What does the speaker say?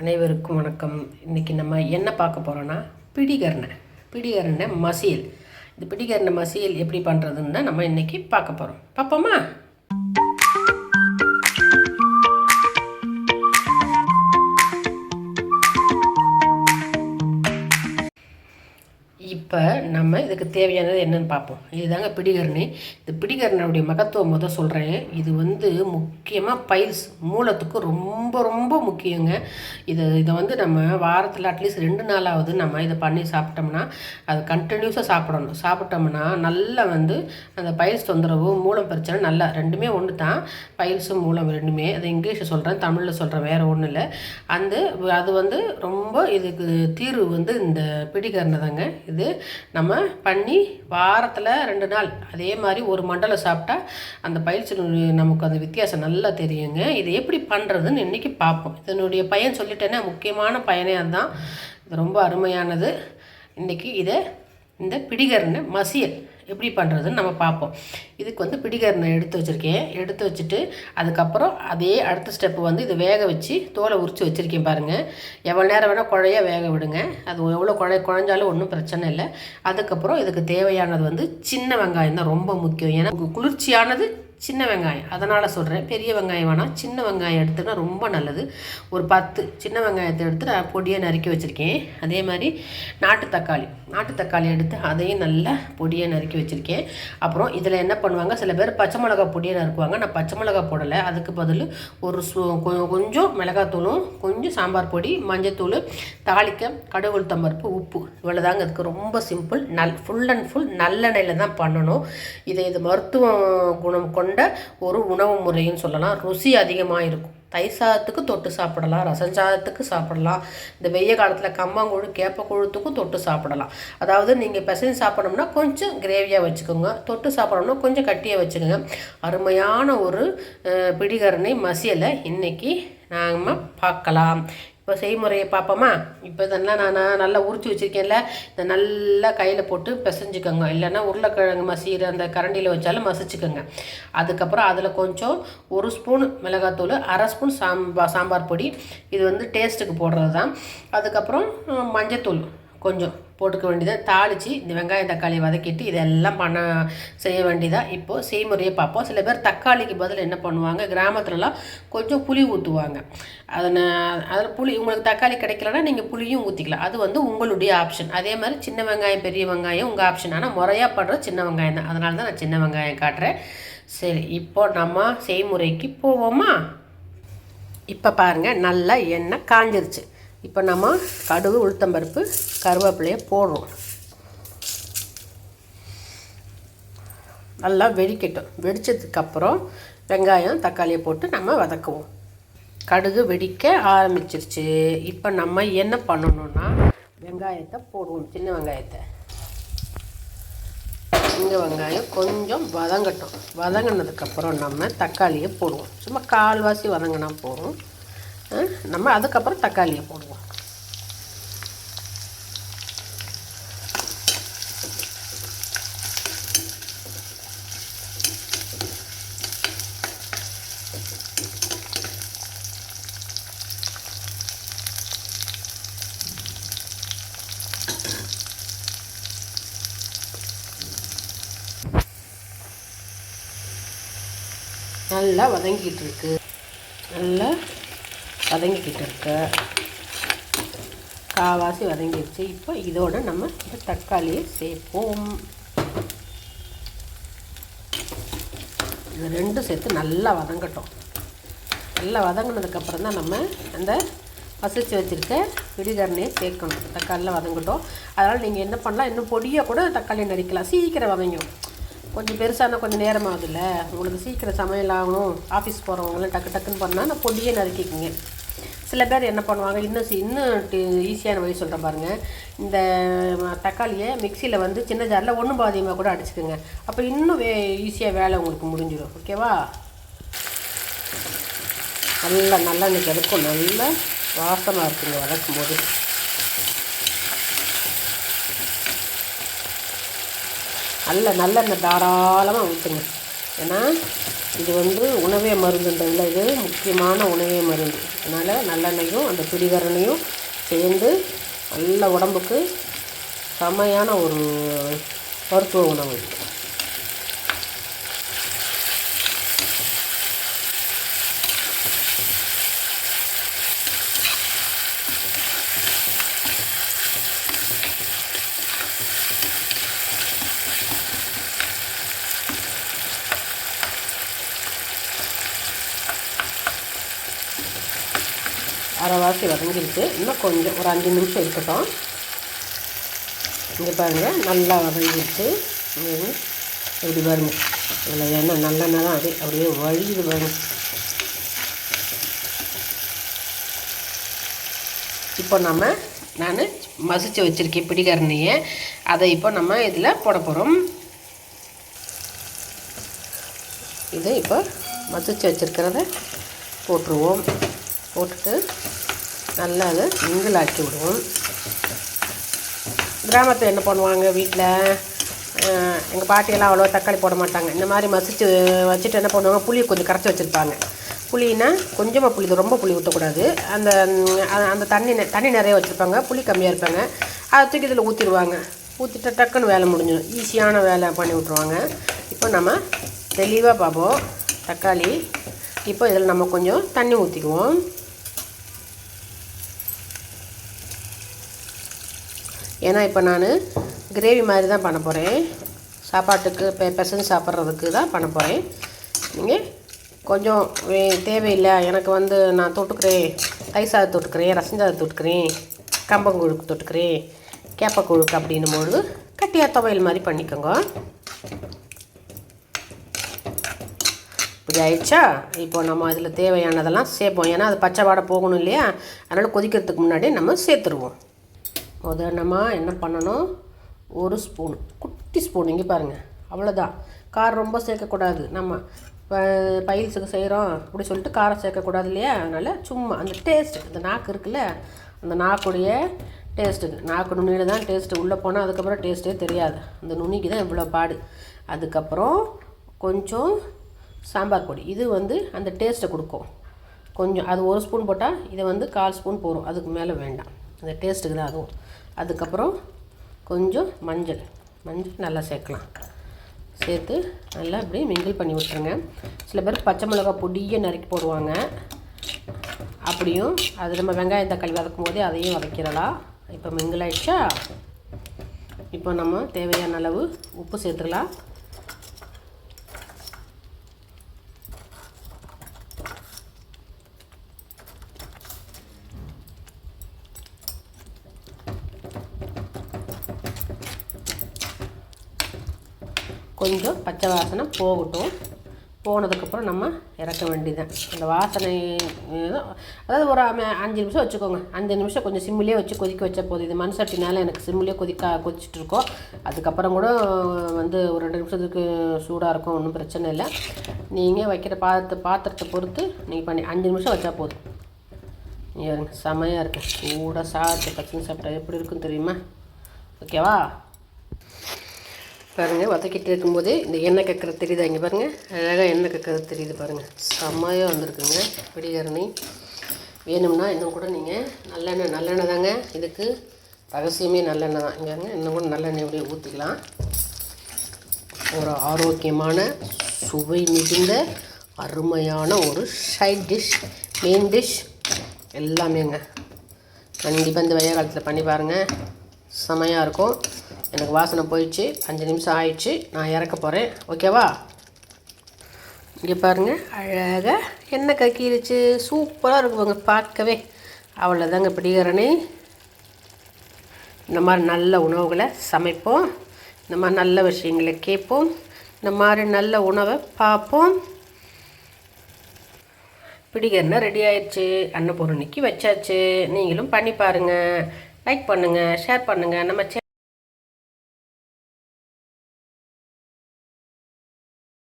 அனைவருக்கும் வணக்கம். இன்றைக்கி நம்ம என்ன பார்க்க போகிறோன்னா பிடிகரணை பிடிகரணை மசியல். இந்த பிடிகரணை மசியல் எப்படி பண்ணுறதுன்னு தான் நம்ம இன்றைக்கி பார்க்க போகிறோம் பார்ப்போமா? இப்போ நம்ம இதுக்கு தேவையானது என்னென்னு பார்ப்போம். இதுதாங்க பிடிகரணி. இந்த பிடிகரனுடைய மகத்துவம் முதல் சொல்கிறேன் இது வந்து முக்கியமாக பைல்ஸ் மூலத்துக்கு ரொம்ப ரொம்ப முக்கியங்க. இது இதை வந்து நம்ம வாரத்தில் அட்லீஸ்ட் ரெண்டு நாளாவது நம்ம இதை பண்ணி சாப்பிட்டோம்னா அது கண்டினியூஸாக சாப்பிடணும். சாப்பிட்டோம்னா நல்லா வந்து அந்த பைல்ஸ் தொந்தரவு மூலம் பிரச்சனை நல்லா ரெண்டுமே ஒன்று தான். பைல்ஸும் மூலம் ரெண்டுமே. அது இங்கிலீஷில் சொல்கிறேன் தமிழில் சொல்கிறேன் வேறு ஒன்றும் இல்லை. அந்த அது வந்து ரொம்ப இதுக்கு தீர்வு வந்து இந்த பிடிகரணை தாங்க இது நம்ம பண்ணி வாரத்தில் ரெண்டு நாள் அதே மாதிரி ஒரு மண்டலம் சாப்பிட்டா அந்த பயிற்சி நமக்கு அந்த வித்தியாசம் நல்லா தெரியுங்க. இது எப்படி பண்ணுறதுன்னு இன்றைக்கி பார்ப்போம். இதனுடைய பயன் சொல்லிட்டேன்னா முக்கியமான பயனே அதுதான். இது ரொம்ப அருமையானது. இன்றைக்கி இதை இந்த பிடிகர்னு மசியல் எப்படி பண்ணுறதுன்னு நம்ம பார்ப்போம். இதுக்கு வந்து பிடிகரனை எடுத்து வச்சுருக்கேன். எடுத்து வச்சுட்டு அதுக்கப்புறம் அதே அடுத்த ஸ்டெப்பு வந்து இதை வேக வச்சு தோலை உரித்து வச்சுருக்கேன் பாருங்கள் எவ்வளோ நேரம் வேணால் குழைய வேக விடுங்க. அது எவ்வளோ குழ குழஞ்சாலும் ஒன்றும் பிரச்சனை இல்லை. அதுக்கப்புறம் இதுக்கு தேவையானது வந்து சின்ன வெங்காயம் தான் ரொம்ப முக்கியம். ஏன்னா குளிர்ச்சியானது சின்ன வெங்காயம். அதனால் சொல்கிறேன் பெரிய வெங்காயம் வேணாம். சின்ன வெங்காயம் எடுத்துனா ரொம்ப நல்லது. ஒரு பத்து சின்ன வெங்காயத்தை எடுத்து நான் பொடியை நறுக்கி வச்சுருக்கேன். அதே மாதிரி நாட்டு தக்காளி. நாட்டு தக்காளி எடுத்து அதையும் நல்லா பொடியை நறுக்கி வச்சுருக்கேன். அப்புறம் இதில் என்ன பண்ணுவாங்க? சில பேர் பச்சை மிளகா பொடியை நறுக்குவாங்க. நான் பச்சை மிளகா போடலை. அதுக்கு பதில் ஒரு கொஞ்சம் மிளகாத்தூளும் கொஞ்சம் சாம்பார் பொடி மஞ்சத்தூள் தாளிக்க கடவுள் தம்பருப்பு உப்பு. இவ்வளோதாங்க இதுக்கு ரொம்ப சிம்பிள். நல் ஃபுல் அண்ட் ஃபுல் நல்லெண்ணெயில் தான் பண்ணணும். இதை இது மருத்துவ குணம் கொண்ட ஒரு உணவு முறைன்னு சொல்லலாம். ருசி அதிகமாக இருக்கும். தயிர் சாதத்துக்கு தொட்டு சாப்பிடலாம். ரசம் சாதத்துக்கு சாப்பிடலாம். இந்த வெய்ய காலத்தில் கம்மங்கூழு கேப்பக்கூழுத்துக்கும் தொட்டு சாப்பிடலாம். அதாவது நீங்கள் பிசைஞ்சு சாப்பிடணும்னா கொஞ்சம் கிரேவியாக வச்சுக்கோங்க. தொட்டு சாப்பிடணும்னா கொஞ்சம் கட்டியாக வச்சுக்கோங்க. அருமையான ஒரு பிடிகரணை மசியலை இன்றைக்கி நாம் பார்க்கலாம். இப்போ செய்முறையை பார்ப்போமா? இப்போ இதெல்லாம் நான் நல்லா உரிச்சு வச்சுருக்கேன்ல. இதை நல்லா கையில் போட்டு பிசைஞ்சுக்கோங்க. இல்லைன்னா உருளைக்கிழங்கு மசிகிற அந்த கரண்டியில் வச்சாலும் மசிச்சுக்கோங்க. அதுக்கப்புறம் அதில் கொஞ்சம் ஒரு ஸ்பூன் மிளகாத்தூள் அரை ஸ்பூன் சாம்பா சாம்பார் பொடி. இது வந்து டேஸ்ட்டுக்கு போடுறது தான் அதுக்கப்புறம் மஞ்சத்தூள் கொஞ்சம். போட்டுக்க வேண்டியதாக தாளித்து இந்த வெங்காயம் தக்காளி வதக்கிட்டு இதெல்லாம் பண்ண செய்ய வேண்டியதாக இப்போது செய்முறையை பார்ப்போம். சில பேர் தக்காளிக்கு பதில் என்ன பண்ணுவாங்க? கிராமத்துலலாம் கொஞ்சம் புளி ஊற்றுவாங்க அதனால் அதில் புளி உங்களுக்கு தக்காளி கிடைக்கலன்னா நீங்கள் புளியும் ஊற்றிக்கலாம் அது வந்து உங்களுடைய ஆப்ஷன் அதே மாதிரி சின்ன வெங்காயம் பெரிய வெங்காயம் உங்கள் ஆப்ஷன் ஆனால் முறையாக படுற சின்ன வெங்காயம் தான். அதனால தான் நான் சின்ன வெங்காயம் காட்டுறேன். சரி இப்போ நம்ம செய்முறைக்கு போவோமா? இப்போ பாருங்கள் நல்லா எண்ணெய் காஞ்சிருச்சு. இப்போ நம்ம கடுகு உளுத்தம்பருப்பு கருவேப்பிலையை போடுறோம். நல்லா வெடிக்கட்டும். வெடித்ததுக்கப்புறம் வெங்காயம் தக்காளியை போட்டு நம்ம வதக்குவோம். கடுகு வெடிக்க ஆரம்பிச்சிருச்சு. இப்போ நம்ம என்ன பண்ணணும்னா வெங்காயத்தை போடுவோம் சின்ன வெங்காயத்தை. சின்ன வெங்காயம் கொஞ்சம் வதங்கட்டும். வதங்கினதுக்கப்புறம் நம்ம தக்காளியை போடுவோம். சும்மா கால்வாசி வதங்கினா போதும். நம்ம அதுக்கப்புறம் தக்காளியை போடுவோம். நல்லா வதங்கிட்டு இருக்கு. நல்லா வதங்கிக்கிட்டு இருக்கு காவாசி வதங்கிடுச்சு இப்போ இதோட நம்ம இந்த தக்காளியை சேர்ப்போம். இது ரெண்டும் சேர்த்து நல்லா வதங்கட்டும். நல்லா வதங்கினதுக்கப்புறம் தான் நம்ம அந்த பசிச்சு வச்சுருக்க பிடிகரணையை சேர்க்கணும். தக்காளியில் வதங்கட்டும். அதனால் நீங்கள் என்ன பண்ணலாம்? இன்னும் பொடியாக கூட தக்காளி நறுக்கலாம். சீக்கிரம் வதங்கும் கொஞ்சம் பெருசானா கொஞ்சம் நேரம் ஆகுதுல்ல. உங்களுக்கு சீக்கிரம் சமையல் ஆகணும். ஆஃபீஸ் போகிறவங்களாம் டக்கு டக்குன்னு பண்ணால் நான் பொடியே நறுக்கிக்கிங்க. சில பேர் என்ன பண்ணுவாங்க இன்னும் இன்னும் ஈஸியான வழி சொல்கிறேன் பாருங்கள் இந்த தக்காளியை மிக்சியில் வந்து சின்ன ஜாரில் ஒன்றும் பாதியமாக கூட அடிச்சுக்கோங்க. அப்போ இன்னும் வே ஈஸியாக வேலை உங்களுக்கு முடிஞ்சிடும். ஓகேவா நல்லா நல்லெண்ணெய் கிடைக்கும் நல்லா வாசமாக இருக்குங்க வளர்க்கும் போது. நல்ல நல்லெண்ணெய் தாராளமாக ஊற்றுங்க ஏன்னா இது வந்து உணவே மருந்துன்றதில் இது முக்கியமான உணவே மருந்து. அதனால் நல்லெண்ணெயும் அந்த பிடிகரணையும் சேர்ந்து நல்ல உடம்புக்கு செமையான ஒரு மருத்துவ உணவு அரைவாசி வதங்கிருக்கு இன்னும் கொஞ்சம் ஒரு அஞ்சு நிமிஷம் இருக்கட்டும். இங்கே பாருங்கள் நல்லா வதங்கிருக்கு இங்க எப்படி பாருங்க. இதில் எண்ணெய் நல்லெண்ணெய் தான் அப்படியே அப்படியே வழியுது பாருங்க. இப்போ நம்ம நான் மசிச்சு வச்சுருக்கேன் பிடிகரணையை அதை இப்போ நம்ம இதில் போட போகிறோம் இதை இப்போ மசிச்சு வச்சுருக்கிறத போட்டுருவோம். போட்டுட்டு நல்லா அது மிங்கிளாக்கி விடுவோம். கிராமத்தில் என்ன பண்ணுவாங்க வீட்டில் எங்கள் பாட்டியெல்லாம் அவ்வளோ தக்காளி போட மாட்டாங்க. இந்த மாதிரி மசிச்சு வச்சுட்டு என்ன பண்ணுவாங்க? புளியை கொஞ்சம் கரைச்சி வச்சுருப்பாங்க. புளினா கொஞ்சமாக புளி ரொம்ப புளி ஊற்றக்கூடாது அந்த அந்த தண்ணி தண்ணி நிறைய வச்சுருப்பாங்க. புளி கம்மியாக இருப்பாங்க. அதை தூக்கி இதில் ஊற்றிடுவாங்க ஊற்றிட்டு டக்குன்னு வேலை முடிஞ்சிடும். ஈஸியான வேலை பண்ணி விட்ருவாங்க இப்போ நம்ம தெளிவாக பார்ப்போம். தக்காளி. இப்போ இதில் நம்ம கொஞ்சம் தண்ணி ஊற்றிக்குவோம் ஏன்னா இப்போ நான் கிரேவி மாதிரி தான் பண்ண போகிறேன் சாப்பாட்டுக்கு பெ பெசஞ்சு சாப்பிட்றதுக்கு தான் பண்ண போகிறேன் நீங்கள் கொஞ்சம் வே- தேவையில்லை. எனக்கு வந்து நான் தொட்டுக்கிறேன். தை சாதம் தொட்டுக்கிறேன் ரசஞ்சாதம் தொட்டுக்கிறேன் கம்பங்கூழுக்கு தொட்டுக்கிறேன் கேப்பக்கூழுக்கு அப்படின்னும் பொழுது கட்டியாக துவையல் மாதிரி பண்ணிக்கோங்க. இப்படி ஆயிடுச்சா? இப்போ நம்ம அதில் தேவையானதெல்லாம் சேர்ப்போம். ஏன்னா அது பச்சை வாடை போகணும் இல்லையா? அதனால் கொதிக்கிறதுக்கு முன்னாடி நம்ம சேர்த்துருவோம். உதாரணமாக என்ன பண்ணணும்? ஒரு ஸ்பூன் குட்டி ஸ்பூன் இங்கே பாருங்கள் அவ்வளோதான் காரம் ரொம்ப சேர்க்கக்கூடாது. நம்ம ப- பயில்ஸுக்கு செய்கிறோம் அப்படி சொல்லிட்டு காரம் சேர்க்கக்கூடாது இல்லையா? அதனால் சும்மா அந்த டேஸ்ட் அந்த நாக்கு இருக்குல்ல? அந்த நாக்குடைய டேஸ்ட்டுக்கு நாக்கு நுனியில் தான் டேஸ்ட்டு உள்ளே போனால் அதுக்கப்புறம் டேஸ்ட்டே தெரியாது. அந்த நுனிக்கு தான் இவ்வளோ பாடு. அதுக்கப்புறம் கொஞ்சம் சாம்பார் பொடி. இது வந்து அந்த டேஸ்ட்டை கொடுக்கும். கொஞ்சம் அது ஒரு ஸ்பூன் போட்டால் இதை வந்து கால் ஸ்பூன் போகும் அதுக்கு மேலே வேண்டாம். அந்த டேஸ்ட்டுக்கு தான் அதுவும் அதுக்கப்புறம் கொஞ்சம் மஞ்சள். மஞ்சள் நல்லா சேர்க்கலாம். சேர்த்து நல்லா அப்படியே மிங்கிள் பண்ணி விட்டுருங்க. சில பேர் பச்சை மிளகா பொடியை நறுக்கி போடுவாங்க. அப்படியும் அது நம்ம வெங்காயம் தக்காளி வதக்கும் போதே அதையும் வதக்கிடலாம் இப்போ மிங்கிள் ஆயிடுச்சா? இப்போ நம்ம தேவையான அளவு உப்பு சேர்த்துக்கலாம் கொஞ்சம் பச்சை வாசனை போகட்டும். போனதுக்கப்புறம் நம்ம இறக்க வேண்டியதுதான். அந்த வாசனை அதாவது ஒரு அஞ்சு நிமிஷம் வச்சுக்கோங்க. அஞ்சு நிமிஷம் கொஞ்சம் சிம்மிலே வச்சு கொதிக்க வச்ச போதும். இது மண் சட்டினால் எனக்கு சிம்மிலே கொதிக்க கொதிச்சுட்ருக்கோம் அதுக்கப்புறம் கூட வந்து ஒரு ரெண்டு நிமிஷத்துக்கு சூடாக இருக்கும் ஒன்றும் பிரச்சனை இல்லை. நீங்கள் வைக்கிற பாத்திர பாத்திரத்தை பொறுத்து நீங்கள் பண்ணி அஞ்சு நிமிஷம் வச்சா போதும். நீ பாருங்க செமையாக இருக்குது சூடாக சாப்பிட்டு பச்சை சாப்பிட்டா எப்படி இருக்குன்னு தெரியுமா? ஓகேவா? பாருங்கள் வதக்கிட்டு இருக்கும்போது இந்த எண்ணெய் கக்கரை தெரியுதா இங்கே பாருங்கள் அழகாக எண்ணெய் கக்கரை தெரியுது பாருங்கள் செம்மையாக வந்திருக்குங்க பிடிகரணி வேணும்னா இன்னும் கூட நீங்கள் நல்லெண்ணெய் நல்லெண்ணெய் தாங்க. இதுக்கு ரகசியமே நல்லெண்ணெய் தான். இங்கே இன்னும் கூட நல்லெண்ணெய் அப்படியே ஊற்றிக்கலாம் ஒரு ஆரோக்கியமான சுவை மிகுந்த அருமையான ஒரு சைட் டிஷ் மெயின் டிஷ் எல்லாமேங்க. கண்டிப்பாக இந்த வெய்ய காலத்தில் பண்ணி பாருங்கள் செமையாக இருக்கும். எனக்கு வாசனை போயிடுச்சு. அஞ்சு நிமிஷம் ஆயிடுச்சு. நான் இறக்க போகிறேன் ஓகேவா இங்கே பாருங்கள் அழகாக எண்ணெய் கக்கிருச்சு. சூப்பராக இருக்குவாங்க பார்க்கவே. அவ்வளோதாங்க பிடிக்கிறனே இந்த மாதிரி நல்ல உணவுகளை சமைப்போம். இந்த மாதிரி நல்ல விஷயங்களை கேட்போம். இந்த மாதிரி நல்ல உணவை பார்ப்போம். பிடிக்கிறனா ரெடி ஆயிடுச்சு. அன்னபூரணிக்கு வச்சாச்சு. நீங்களும் பண்ணி பாருங்கள் லைக் பண்ணுங்கள் ஷேர் பண்ணுங்கள் நம்ம